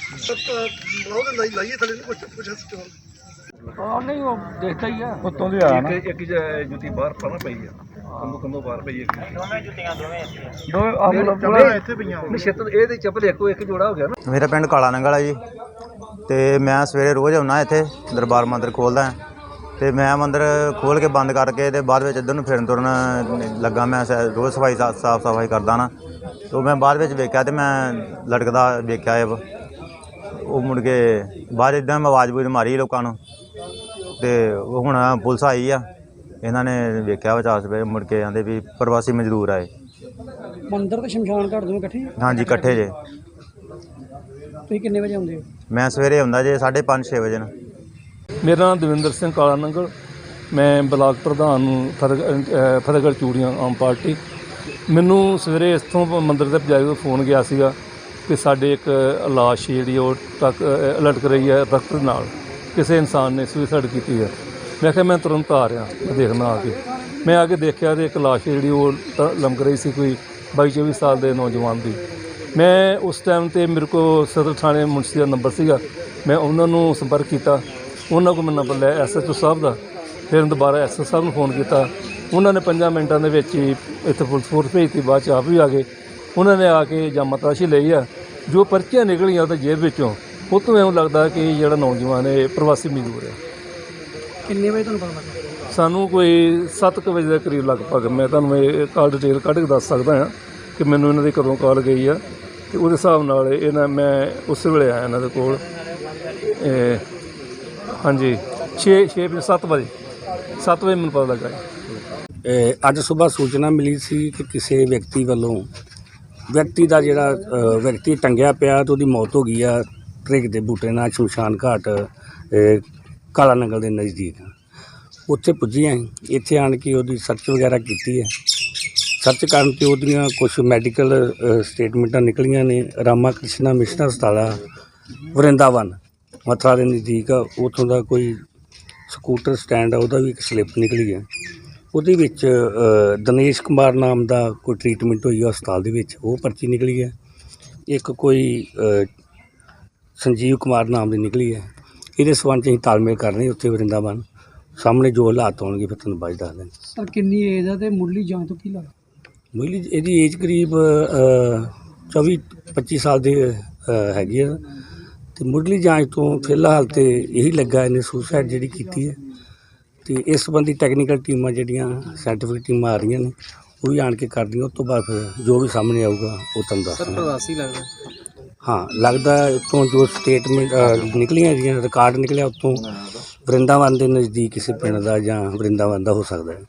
ਉਹਦੇ ਲਈ ਲਾਈਏ ਥੱਲੇ ਨੂੰ ਕੁਛ ਪੁੱਛਿਆ ਸੀ ਆ ਨਹੀਂ ਉਹ ਦੇਖਦਾ ਹੀ ਆ। ਉੱਤੋਂ ਦੀ ਆਇਆ ਨਾ। ਇੱਕ ਇੱਕ ਜ- ਜੁੱਤੀ ਬਾਹਰ ਫੜਨਾ ਪਈ ਆ। ਕੰਦੋ ਕੰਦੋ ਬਾਹਰ ਪਈ ਇੱਕ। ਦੋ ਆਹ ਚੱਪਲਾਂ ਇੱਥੇ ਪਈਆਂ ਨਹੀਂ ਛੇਤਰ ਇਹ ਤੇ ਚੱਪਲ ਇੱਕੋ ਇੱਕ ਜੋੜਾ ਹੋ ਗਿਆ ਨਾ। ਮੇਰਾ ਪਿੰਡ ਕਾਲਾ ਨੰਗਲ ਜੀ। ਤੇ ਮੈਂ ਸਵੇਰੇ ਰੋਜ਼ ਆਉਣਾ ਇੱਥੇ ਦਰਬਾਰ ਮੰਦਿਰ ਖੋਲਦਾ ਤੇ ਮੈਂ ਮੰਦਿਰ ਖੋਲ ਕੇ ਬੰਦ ਕਰਕੇ ਤੇ ਬਾਅਦ ਵਿੱਚ ਇੱਧਰ ਨੂੰ ਫਿਰਨ ਤੁਰਨ ਲੱਗਾ ਮੈਂ ਰੋਜ਼ ਸਫ਼ਾਈ ਸਾਫ਼ ਸਫ਼ਾਈ ਕਰਦਾ ਨਾ। ਤੇ ਮੈਂ ਬਾਅਦ ਵਿੱਚ ਵੇਖਿਆ ਤੇ ਮੈਂ ਲਟਕਦਾ ਵੇਖਿਆ ਇਹ। ਉਹ ਮੁੜ ਕੇ ਬਾਅਦ ਇਦਾਂ ਮੈਂ ਆਵਾਜ਼ ਬੂਝ ਮਾਰੀ ਲੋਕਾਂ ਨੂੰ। ਤੇ ਉਹ ਹੁਣ ਪੁਲਿਸ ਆਈ ਆ। ਇਹਨਾਂ ਨੇ ਵੇਖਿਆ ਵਿਚਾਰ ਸਵੇ ਮੁੜ ਕੇ ਆਂਦੇ ਵੀ ਪ੍ਰਵਾਸੀ ਮਜ਼ਦੂਰ ਆਏ ਮੰਦਿਰ ਤੇ ਸ਼ਮਸ਼ਾਨ ਘਾਟ ਦੋਵੇਂ ਇਕੱਠੇ? ਹਾਂਜੀ ਇਕੱਠੇ ਜੇ। ਤੁਸੀਂ ਕਿੰਨੇ ਵਜੇ ਆਉਂਦੇ ਹੋ? ਮੈਂ ਸਵੇਰੇ ਆਉਂਦਾ ਜੇ 5:30 6 ਵਜੇ ਨੂੰ। ਮੇਰਾ ਨਾਮ ਦਵਿੰਦਰ ਸਿੰਘ ਕਾਲਾ ਨੰਗਲ ਮੈਂ ਬਲਾਕ ਪ੍ਰਧਾਨ ਨੂੰ ਫਤਿਹਗੜ੍ਹ ਚੂੜੀਆਂ ਆਮ ਪਾਰਟੀ ਮੈਨੂੰ ਸਵੇਰੇ ਇੱਥੋਂ ਮੰਦਰ ਦੇ ਪਜਾਈ ਤੋਂ ਫੋਨ ਗਿਆ ਸੀਗਾ ਕਿ ਸਾਡੇ ਇੱਕ ਲਾਸ਼ ਜਿਹੜੀ ਉਹ ਟੱਕ ਲਟਕ ਰਹੀ ਹੈ ਦਰਖਤ ਨਾਲ। ਕਿਸੇ ਇਨਸਾਨ ਨੇ ਸੁਸਾਈਡ ਕੀਤੀ ਹੈ ਮੈਂ ਕਿਹਾ, ਮੈਂ ਤੁਰੰਤ ਆ ਰਿਹਾ, ਮੈਂ ਦੇਖਣਾ ਆ ਕੇ। ਮੈਂ ਆ ਕੇ ਦੇਖਿਆ ਤੇ ਇੱਕ ਲਾਸ਼ ਜਿਹੜੀ ਉਹ ਟ- ਲਮਕ ਰਹੀ ਸੀ ਕੋਈ 22 24 ਸਾਲ ਦੇ ਨੌਜਵਾਨ ਦੀ। ਮੈਂ ਉਸ ਟਾਈਮ ਤੇ ਮੇਰੇ ਕੋਲ ਸਦਰ ਥਾਣੇ ਮੁਨਸੀ ਦਾ ਨੰਬਰ ਸੀਗਾ। ਮੈਂ ਉਹਨਾਂ ਨੂੰ ਸੰਪਰਕ ਕੀਤਾ। ਉਹਨਾਂ ਕੋਲ ਮੈਂ ਨੰਬਰ ਲਿਆ ਐਸਐਚਓ ਸਾਹਿਬ ਦਾ। ਫਿਰ ਦੁਬਾਰਾ ਐਸਐਚਓ ਸਾਹਿਬ ਨੂੰ ਫੋਨ ਕੀਤਾ। ਉਹਨਾਂ ਨੇ 5 ਮਿੰਟਾਂ ਦੇ ਵਿੱਚ ਹੀ ਇੱਥੇ ਪੁਲਿਸ ਫੋਰਸ ਭੇਜਤੀ ਬਾਅਦ ਚ ਆਪ ਵੀ ਆ ਗਏ। ਉਹਨਾਂ ਨੇ ਆ ਕੇ ਜਾਮਾ ਤਲਾਸ਼ੀ ਲਈ ਆ। ਜੋ ਪਰਚੀਆਂ ਨਿਕਲੀਆਂ ਉਹਦੇ ਜੇਬ ਵਿੱਚੋਂ ਉਹ ਤੋਂ ਐਂ ਲੱਗਦਾ ਕਿ ਜਿਹੜਾ ਨੌਜਵਾਨ ਹੈ ਪ੍ਰਵਾਸੀ ਮਜ਼ਦੂਰ ਹੈ। ਕਿੰਨੇ ਵਜੇ ਤੁਹਾਨੂੰ ਪਤਾ ਲੱਗਾ? ਸਾਨੂੰ ਕੋਈ 7 ਵਜੇ ਦੇ ਕਰੀਬ ਲਗਭਗ ਮੈਂ ਤੁਹਾਨੂੰ ਇਹ ਕਾਲ ਡਿਟੇਲ ਕੱਢ ਕੇ ਦੱਸ ਸਕਦਾ ਹਾਂ ਕਿ ਮੈਨੂੰ ਇਹਨਾਂ ਦੀ ਕਦੋਂ ਕਾਲ ਗਈ ਆ। ਤੇ ਉਹਦੇ ਹਿਸਾਬ ਨਾਲ ਇਹਨਾਂ ਮੈਂ ਉਸੇ ਵੇਲੇ ਆਇਆ ਇਹਨਾਂ ਦੇ ਕੋਲ। ਹਾਂਜੀ 6 6 7 ਵਜੇ। 7 ਵਜੇ ਮੈਨੂੰ ਪਤਾ ਲੱਗਾ ਜੀ। ਅੱਜ ਸਵੇਰ ਸੂਚਨਾ ਮਿਲੀ ਸੀ ਕਿ ਕਿਸੇ ਵਿਅਕਤੀ ਵੱਲੋਂ ਵਿਅਕਤੀ ਦਾ ਜਿਹੜਾ ਵਿਅਕਤੀ ਟੰਗਿਆ ਪਿਆ ਤੇ ਉਹਦੀ ਮੌਤ ਹੋ ਗਈ ਆ। ਟ੍ਰਿਕ ਦੇ ਬੂਟੇ ਨਾਲ ਸ਼ਮਸ਼ਾਨ ਘਾਟ ਕਾਲਾ ਨੰਗਲ ਦੇ ਨਜ਼ਦੀਕ। ਉੱਥੇ ਪੁੱਜੀ ਅਸੀਂ ਇੱਥੇ ਆਣ ਕੇ ਉਹਦੀ ਸਰਚ ਵਗੈਰਾ ਕੀਤੀ ਹੈ। ਸਰਚ ਕਰਨ ਤੇ ਉਹਦੀਆਂ ਕੁਝ ਮੈਡੀਕਲ ਸਟੇਟਮੈਂਟਾਂ ਨਿਕਲੀਆਂ ਨੇ। ਰਾਮਾ ਕ੍ਰਿਸ਼ਨਾ ਮਿਸ਼ਨ ਹਸਪਤਾਲ ਵਰਿੰਦਾਵਨ ਮਥੁਰਾ ਦੇ ਨਜ਼ਦੀਕ। ਆ, ਉੱਥੋਂ ਦਾ ਕੋਈ ਸਕੂਟਰ ਸਟੈਂਡ ਆ ਉਹਦਾ ਵੀ ਇੱਕ ਸਲਿੱਪ ਨਿਕਲੀ ਹੈ ਉਹਦੇ ਵਿੱਚ ਦਿਨੇਸ਼ ਕੁਮਾਰ ਨਾਮ ਦਾ ਕੋਈ ਟ੍ਰੀਟਮੈਂਟ ਹੋਈ ਹਸਪਤਾਲ ਦੇ ਵਿੱਚ ਉਹ ਪਰਚੀ ਨਿਕਲੀ ਹੈ ਇੱਕ ਕੋਈ ਸੰਜੀਵ ਕੁਮਾਰ ਨਾਮ ਦੀ ਨਿਕਲੀ ਹੈ ਇਹਦੇ ਸਬੰਧ 'ਚ ਅਸੀਂ ਤਾਲਮੇਲ ਕਰ ਰਹੇ ਉੱਥੇ ਵਰਿੰਦਾਵਨ। ਸਾਹਮਣੇ ਜੋ ਹਾਲਾਤ ਹੋਣਗੇ ਫਿਰ ਤੁਹਾਨੂੰ ਬਾਅਦ ਦੱਸ ਦਿੰਦੇ ਸਰ ਕਿੰਨੀ ਏਜ ਆ ਤੇ ਮੁੱਢਲੀ ਜਾਂਚ ਤੋਂ ਕੀ ਲੱਗਦਾ? ਮੋਇਲੀ ਇਹਦੀ ਏਜ ਕਰੀਬ ਅ, 24 25 ਸਾਲ ਦੀ ਹੈਗੀ ਆ। ਤੇ ਮੁੱਢਲੀ ਜਾਂਚ ਤੋਂ ਫਿਲਹਾਲ ਤੇ ਇਹੀ ਲੱਗਾ ਇਹਨੇ ਸੁਸਾਈਡ ਜਿਹੜੀ ਕੀਤੀ ਹੈ। ਤੇ ਇਸ ਸੰਬੰਧੀ ਟੈਕਨੀਕਲ ਟੀਮਾਂ ਜਿਹੜੀਆਂ ਸਾਇੰਟੀਫਿਕ ਟੀਮਾਂ ਆ ਰਹੀਆਂ ਨੇ ਉਹ ਵੀ ਆਣ ਕੇ ਕਰਦੀਆਂ ਉਸ ਤੋਂ ਬਾਅਦ ਫਿਰ ਜੋ ਵੀ ਸਾਹਮਣੇ ਆਊਗਾ ਉਹ ਤੁਹਾਨੂੰ ਦੱਸਾਂਗੇ ਪ੍ਰਵਾਸੀ ਲੱਗਦਾ। ਹਾਂ ਲੱਗਦਾ ਉੱਥੋਂ ਜੋ ਸਟੇਟਮੈਂਟ ਨਿਕਲੀਆਂ ਜਿਹੜੀਆਂ ਰਿਕਾਰਡ ਨਿਕਲਿਆ ਉੱਥੋਂ ਵਰਿੰਦਾਵਨ ਦੇ ਨਜ਼ਦੀਕ ਕਿਸੇ ਪਿੰਡ ਦਾ ਜਾਂ ਵਰਿੰਦਾਵਨ ਦਾ ਹੋ ਸਕਦਾ ਹੈ।